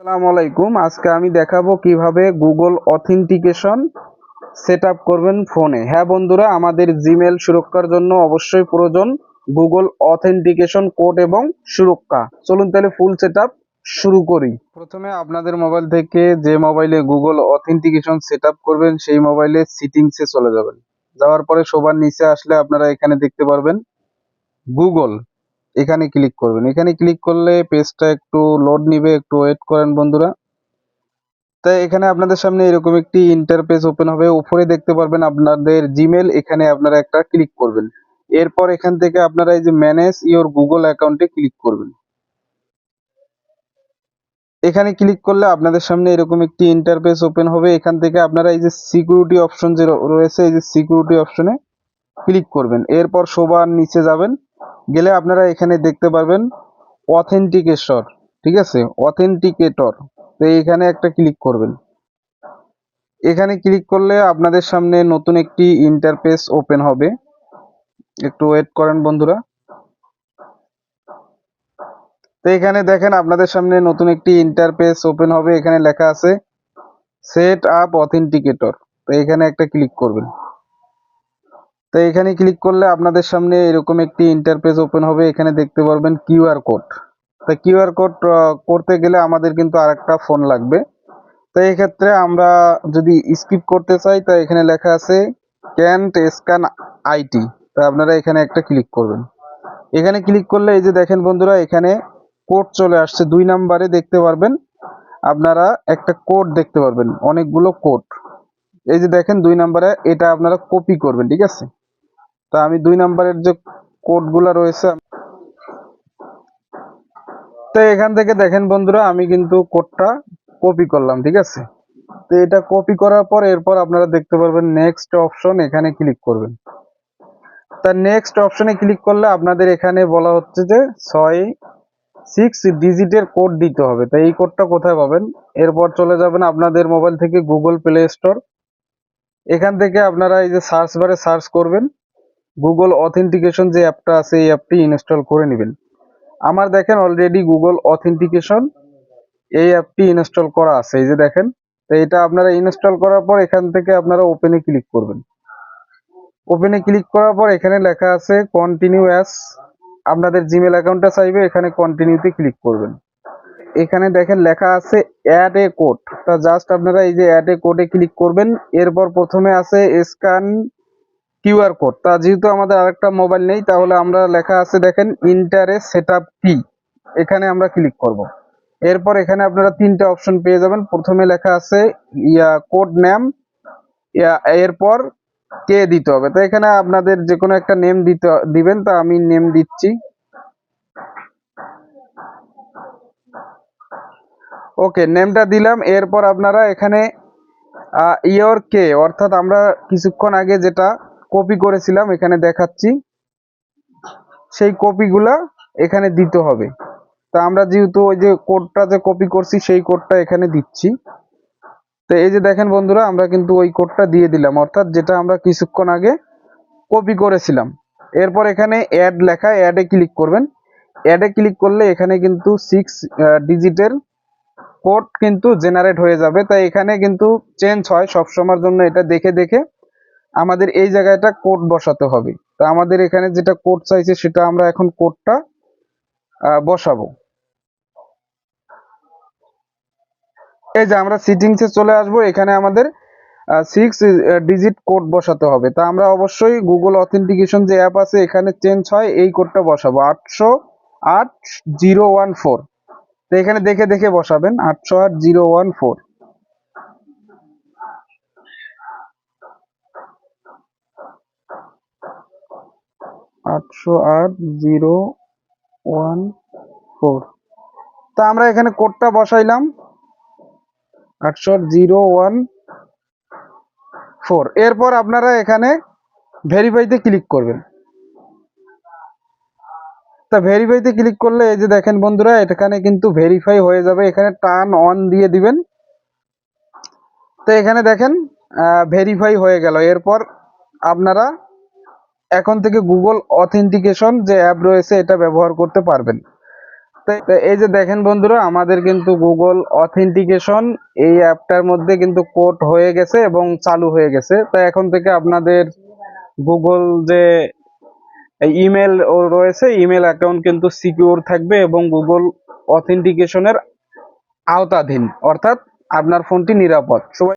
আসসালামু আলাইকুম। আজকে আমি দেখাবো কীভাবে গুগল অথেন্টিকেশন সেট করবেন ফোনে হ্যাঁ বন্ধুরা, আমাদের জিমেল সুরক্ষার জন্য অবশ্যই প্রয়োজন গুগল অথেন্টিকেশন কোড এবং সুরক্ষা। চলুন তাহলে ফুল সেট শুরু করি। প্রথমে আপনাদের মোবাইল থেকে যে মোবাইলে গুগল অথেন্টিকেশন সেট করবেন, সেই মোবাইলে সিটিংসে চলে যাবেন। যাওয়ার পরে সবার নিচে আসলে আপনারা এখানে দেখতে পারবেন গুগল এখানে ক্লিক করবেন। এখানে ক্লিক করলে পেজটা একটু লোড নিবে, একটু ওয়েট করেন বন্ধুরা। তাই এখানে আপনাদের সামনে এরকম একটি ইন্টারফেস ওপেন হবে। উপরে দেখতে পারবেন আপনাদের জিমেল এখানে আপনারা একটা ক্লিক করবেন। এরপর এখান থেকে আপনারা এই যে ম্যানেজ ইওর গুগল অ্যাকাউন্টে ক্লিক করবেন। এখানে ক্লিক করলে আপনাদের সামনে এরকম একটি ইন্টারফেস ওপেন হবে। এখান থেকে আপনারা এই যে সিকিউরিটি অপশন যে রয়েছে, এই যে সিকিউরিটি অপশনে ক্লিক করবেন। এরপর সবার নিচে যাবেন। গেলে আপনারা এখানে দেখতে পারবেন অথেন্টিকেশর ঠিক আছে? অথেন্টিকেটর তো এখানে একটা ক্লিক করবেন। এখানে ক্লিক করলে আপনাদের সামনে নতুন একটি ইন্টারফেস ওপেন হবে। একটু ওয়েট করেন বন্ধুরা। তো এখানে দেখেন আপনাদের সামনে নতুন একটি ইন্টারফেস ওপেন হবে। এখানে লেখা আছে সেট আপ অথেন্টিকেটর তো এখানে একটা ক্লিক করবেন। তো এখানে ক্লিক করলে আপনাদের সামনে এরকম একটি ইন্টারফেস ওপেন হবে। এখানে দেখতে পারবেন কিউআর কোড তো কিউআর কোড করতে গেলে আমাদের কিন্তু আরেকটা ফোন লাগবে। তো এই ক্ষেত্রে আমরা যদি স্কিপ করতে চাই, তো এখানে লেখা আছে ক্যান্ট স্ক্যান আইটি তো আপনারা এখানে একটা ক্লিক করবেন। এখানে ক্লিক করলে এই যে দেখেন বন্ধুরা, এখানে কোড চলে আসছে। দুই নাম্বারে দেখতে পারবেন, আপনারা একটা কোড দেখতে পারবেন, অনেকগুলো কোড এই যে দেখেন দুই নাম্বারে, এটা আপনারা কপি করবেন, ঠিক আছে? তা আমি দুই নাম্বারের যে কোডগুলো রয়েছে, তো এখান থেকে দেখেন বন্ধুরা, আমি কিন্তু কোডটা কপি করলাম, ঠিক আছে? তো এটা কপি করার পর এরপর আপনারা দেখতে পারবেন নেক্সট অপশন এখানে ক্লিক করবেন। তা নেক্সট অপশনে ক্লিক করলে আপনাদের এখানে বলা হচ্ছে যে ছয় সিক্স ডিজিটের কোড দিতে হবে। তো এই কোডটা কোথায় পাবেন? এরপর চলে যাবেন আপনাদের মোবাইল থেকে গুগল প্লে স্টোর এখান থেকে আপনারা এই যে সার্চ বারে সার্চ করবেন। গুগল অথেন্টিকেশন যে অ্যাপটা আছে, এই অ্যাপটি ইনস্টল করে নেবেন। আমার দেখেন অলরেডি গুগল অথেন্টিকেশন এই অ্যাপটি ইনস্টল করা আছে, এই যে দেখেন। তো এটা আপনারা ইনস্টল করার পর এখান থেকে আপনারা ওপেনে ক্লিক করবেন। ওপেনে ক্লিক করার পর এখানে লেখা আছে কন্টিনিউ অ্যাস আপনাদের জিমেল অ্যাকাউন্টটা চাইবে, এখানে কন্টিনিউতে ক্লিক করবেন। এখানে দেখেন লেখা আছে অ্যাড এ কোড তা জাস্ট আপনারা এই যে অ্যাড এ কোডে ক্লিক করবেন, এরপর প্রথমে আছে স্ক্যান কিউআর কোড। তা যেহেতু আমাদের আরেকটা মোবাইল নেই, তাহলে আমরা লেখা আছে দেখেন ইন্টারে সেট আপ কি এখানে আমরা ক্লিক করব। এরপর এখানে আপনারা তিনটা অপশন পেয়ে যাবেন। প্রথমে লেখা আছে, ইয়া কোড নেম এরপর কে দিতে হবে। তো এখানে আপনাদের যে কোনো একটা নেম দিতে, দিবেন, তা আমি নেম দিচ্ছি। ওকে নেমটা দিলাম। এরপর আপনারা এখানে ইয়র কে অর্থাৎ আমরা কিছুক্ষণ আগে যেটা কপি করেছিলাম, এখানে দেখাচ্ছি। সেই কপিগুলা এখানে দিতে হবে। তা আমরা যেহেতু ওই যে কোডটা যে কপি করছি, সেই কোডটা এখানে দিচ্ছি। তো এই যে দেখেন বন্ধুরা, আমরা কিন্তু ওই কোডটা দিয়ে দিলাম। অর্থাৎ যেটা আমরা কিছুক্ষণ আগে কপি করেছিলাম। এরপর এখানে অ্যাড লেখা অ্যাডে ক্লিক করবেন। অ্যাডে ক্লিক করলে এখানে কিন্তু সিক্স ডিজিটের কোড কিন্তু জেনারেট হয়ে যাবে। তাই এখানে কিন্তু চেঞ্জ হয় সব সময়ের জন্য এটা দেখে দেখে। আমাদের এই জায়গাটা কোড বসাতে হবে। তো আমাদের এখানে যেটা কোড চাইছে সেটা আমরা এখন কোডটা বসাবো। এই যে আমরা সিটিংসে চলে আসব, এখানে আমাদের সিক্স ডিজিট কোড বসাতে হবে। তা আমরা অবশ্যই গুগল অথেন্টিকেশন যে অ্যাপ আছে, এখানে চেঞ্জ হয়, এই কোডটা বসাবো। আটশো আট জিরো ওয়ান ফোর। তো এখানে দেখে দেখে বসাবেন, আটশো আট জিরো ওয়ান ফোর। আটশো আট জিরো ওয়ান ফোর। তা আমরা এখানে কোডটা বসাইলাম। আটশো জিরো ওয়ান ফোর। এরপর আপনারা এখানে ভেরিফাইতে ক্লিক করবেন। তা ভেরিফাইতে ক্লিক করলে এই যে দেখেন বন্ধুরা, এখানে কিন্তু ভেরিফাই হয়ে যাবে। এখানে টার্ন অন দিয়ে দিবেন। তো এখানে দেখেন ভেরিফাই হয়ে গেল। এরপর আপনারা এখন থেকে গুগল অথেন্টিকেশন যে অ্যাপ রয়েছে, এটা ব্যবহার করতে পারবেন। এই যে দেখেন বন্ধুরা, আমাদের কিন্তু গুগল অথেন্টিকেশন এই অ্যাপটার মধ্যে কিন্তু কোড হয়ে গেছে এবং চালু হয়ে গেছে। তো এখন থেকে আপনাদের গুগল যে ইমেল রয়েছে ইমেল অ্যাকাউন্ট কিন্তু সিকিউর থাকবে এবং গুগল অথেন্টিকেশনের আওতাধীন। অর্থাৎ আপনার ফোনটি নিরাপদ। সবাই